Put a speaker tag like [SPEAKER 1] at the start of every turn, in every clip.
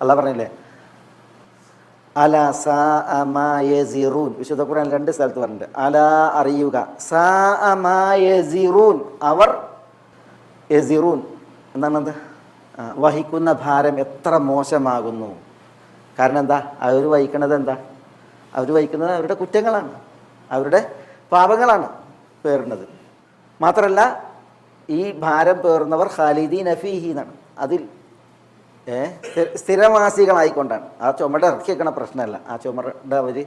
[SPEAKER 1] അല്ല പറഞ്ഞില്ലേ? അല സാ വിശുദ്ധ ഖുർആൻ രണ്ട് സ്ഥലത്ത് പറഞ്ഞിട്ടുണ്ട്. അല അറിയുക. സാ അമാ യസിറൂൻ. അവർ എസിറൂൻ എന്താണത്? വഹിക്കുന്ന ഭാരം എത്ര മോശമാകുന്നു. കാരണം എന്താ? അവർ വഹിക്കുന്നത് എന്താ? അവർ വഹിക്കുന്നത് അവരുടെ കുറ്റങ്ങളാണ്. അവരുടെ പാപങ്ങളാണ് പേറുന്നത്. മാത്രമല്ല ഈ ഭാരം പേറുന്നവർ ഖാലിദീൻ അഫീഹി എന്നാണ്. അതിൽ സ്ഥിരവാസികളായിക്കൊണ്ടാണ് ആ ചുമട് ഇറക്കി വെക്കണ പ്രശ്നമല്ല. ആ ചുമട് അവർ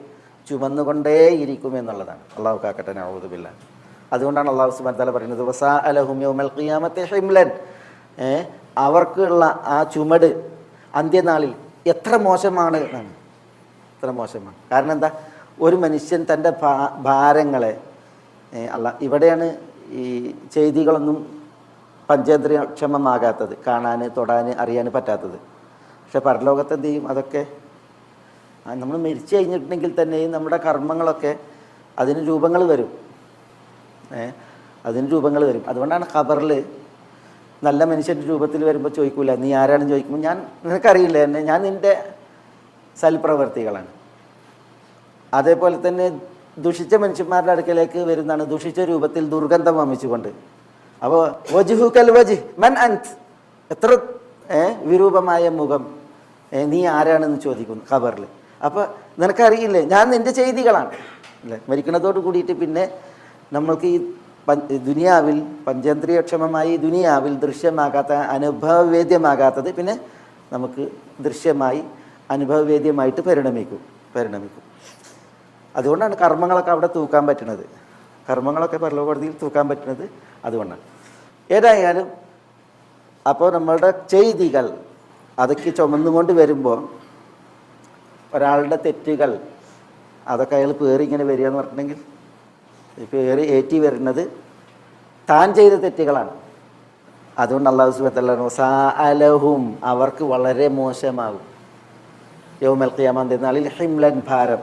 [SPEAKER 1] ചുമന്നുകൊണ്ടേയിരിക്കും എന്നുള്ളതാണ്. അള്ളാഹു കാക്കട്ടെ നവതുബില്ല അതുകൊണ്ടാണ് അള്ളാഹു സുബാൻ തല പറയുന്നത് വസാ അലഹും യൗമൽ ഖിയാമത്തെ ഹിംലൻ. അവർക്കുള്ള ആ ചുമട് അന്ത്യനാളിൽ എത്ര മോശമാണ് എന്നാണ്. എത്ര മോശമാണ്. കാരണം എന്താ? ഒരു മനുഷ്യൻ തന്റെ ഭാരങ്ങളെ അല്ല ഇവിടെയാണ് ഈ ചെയ്തികളൊന്നും പഞ്ചേന്ദ്രിയക്ഷമമാകാത്തത് കാണാൻ തൊടാൻ അറിയാൻ പറ്റാത്തത്. പക്ഷെ പരലോകത്ത് എന്ത് ചെയ്യും? അതൊക്കെ നമ്മൾ മരിച്ചു കഴിഞ്ഞിട്ടുണ്ടെങ്കിൽ തന്നെയും നമ്മുടെ കർമ്മങ്ങളൊക്കെ അതിന് രൂപങ്ങൾ വരും. അതിന് രൂപങ്ങൾ വരും. അതുകൊണ്ടാണ് ഖബറിൽ നല്ല മനുഷ്യന്റെ രൂപത്തിൽ വരുമ്പോൾ ചോദിക്കൂല നീ ആരാണെന്ന് ചോദിക്കുമ്പോൾ ഞാൻ നിനക്കറിയില്ല എന്നെ. ഞാൻ നിന്റെ സൽപ്രവർത്തികളാണ്. അതേപോലെ തന്നെ ദുഷിച്ച മനുഷ്യന്മാരുടെ അടുക്കലേക്ക് വരുന്നതാണ് ദുഷിച്ച രൂപത്തിൽ ദുർഗന്ധം വമിച്ചുകൊണ്ട്. അപ്പോൾ വജുഹുക്കൽ വജ് മൻ അന്ത് എത്ര വിരൂപമായ മുഖം. നീ ആരാണെന്ന് ചോദിക്കുന്നു ഖബറിൽ. അപ്പോൾ നിനക്കറിയില്ലേ ഞാൻ നിന്റെ ചെയ്തികളാണ്. അല്ലേ? മരിക്കണതോട് കൂടിയിട്ട് പിന്നെ നമ്മൾക്ക് ഈ ദുനിയാവിൽ പഞ്ചേന്ദ്രിയക്ഷമമായി ദുനിയാവിൽ ദൃശ്യമാകാത്ത അനുഭവവേദ്യമാകാത്തത് പിന്നെ നമുക്ക് ദൃശ്യമായി അനുഭവവേദ്യമായിട്ട് പരിണമിക്കും പരിണമിക്കും. അതുകൊണ്ടാണ് കർമ്മങ്ങളൊക്കെ അവിടെ തൂക്കാൻ പറ്റുന്നത് കർമ്മങ്ങളൊക്കെ പരലോകോടതിയിൽ തൂക്കാൻ പറ്റുന്നത് അതുകൊണ്ടാണ്. ഏതായാലും അപ്പോൾ നമ്മളുടെ ചെയ്തികൾ അതൊക്കെ ചുമന്നുകൊണ്ട് വരുമ്പോൾ ഒരാളുടെ തെറ്റുകൾ അതൊക്കെ അയാൾ പേറി ഇങ്ങനെ വരിക എന്ന് പറഞ്ഞിട്ടുണ്ടെങ്കിൽ പേറി പേര് ഏറ്റി വരുന്നത് താൻ ചെയ്ത തെറ്റുകളാണ്. അതുകൊണ്ട് അള്ളാഹു സുബത്തല്ല സാ അലഹും അവർക്ക് വളരെ മോശമാകും. യൗമൽ ഖിയാമ നാളിൽ ഹിംലൻ ഭാരം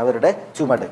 [SPEAKER 1] അവരുടെ ചുമട്.